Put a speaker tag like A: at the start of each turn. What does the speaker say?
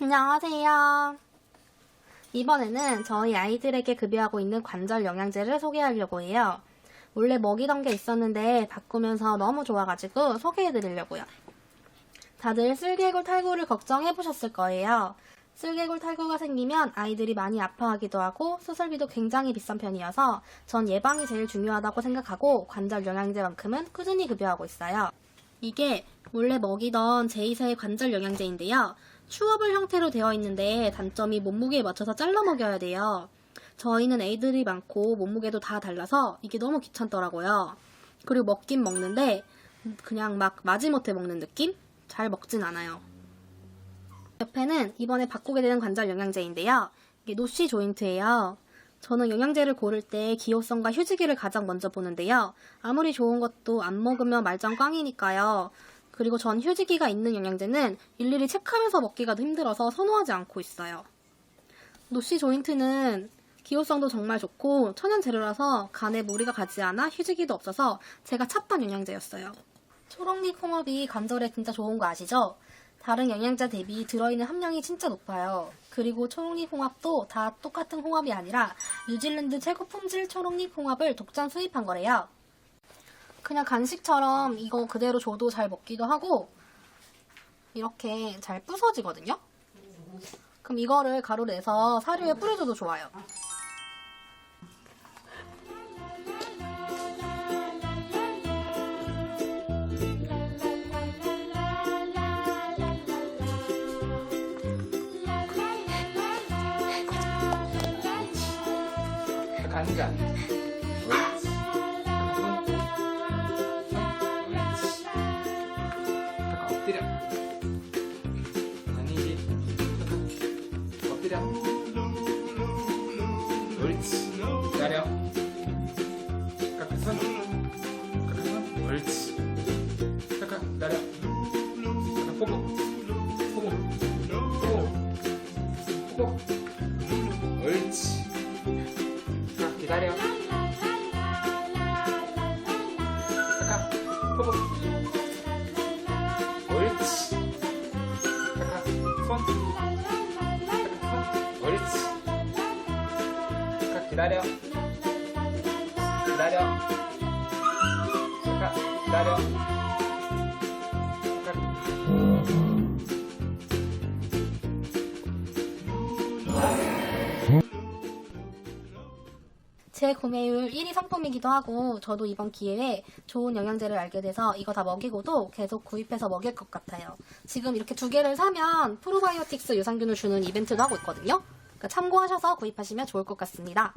A: 안녕하세요. 이번에는 저희 아이들에게 급여하고 있는 관절 영양제를 소개하려고 해요. 원래 먹이던 게 있었는데 바꾸면서 너무 좋아가지고 소개해드리려고요. 다들 쓸개골 탈구를 걱정해보셨을 거예요. 쓸개골 탈구가 생기면 아이들이 많이 아파하기도 하고 수술비도 굉장히 비싼 편이어서 전 예방이 제일 중요하다고 생각하고 관절 영양제만큼은 꾸준히 급여하고 있어요. 이게 원래 먹이던 제2세의 관절 영양제인데요. 추어블 형태로 되어 있는데 단점이 몸무게에 맞춰서 잘라 먹여야 돼요. 저희는 애들이 많고 몸무게도 다 달라서 이게 너무 귀찮더라고요. 그리고 먹긴 먹는데 그냥 막 마지못해 먹는 느낌? 잘 먹진 않아요. 옆에는 이번에 바꾸게 되는 관절 영양제인데요. 이게 노시 조인트예요. 저는 영양제를 고를 때 기호성과 휴지기를 가장 먼저 보는데요. 아무리 좋은 것도 안 먹으면 말짱 꽝이니까요. 그리고 전 휴지기가 있는 영양제는 일일이 체크하면서 먹기가 힘들어서 선호하지 않고 있어요. 노시 조인트는 기호성도 정말 좋고 천연 재료라서 간에 무리가 가지 않아 휴지기도 없어서 제가 찾던 영양제였어요. 초록잎 홍합이 관절에 진짜 좋은 거 아시죠? 다른 영양제 대비 들어있는 함량이 진짜 높아요. 그리고 초록잎 홍합도 다 똑같은 홍합이 아니라 뉴질랜드 최고 품질 초록잎 홍합을 독점 수입한 거래요. 그냥 간식처럼 이거 그대로 줘도 잘 먹기도 하고 이렇게 잘 부서지거든요. 그럼 이거를 가루 내서 사료에 뿌려줘도 좋아요.
B: 간장. 기다려. 포고. 포고. 포고. 포고. 옳지. 자, 기다려. 잠깐, 포고. 옳지. 잠깐, 손. 잠깐, 손. 옳지. 잠깐, 기다려. 기다려. 잠깐, 기다려.
A: 제 구매율 1위 상품이기도 하고 저도 이번 기회에 좋은 영양제를 알게 돼서 이거 다 먹이고도 계속 구입해서 먹일 것 같아요. 지금 이렇게 두 개를 사면 프로바이오틱스 유산균을 주는 이벤트도 하고 있거든요. 그러니까 참고하셔서 구입하시면 좋을 것 같습니다.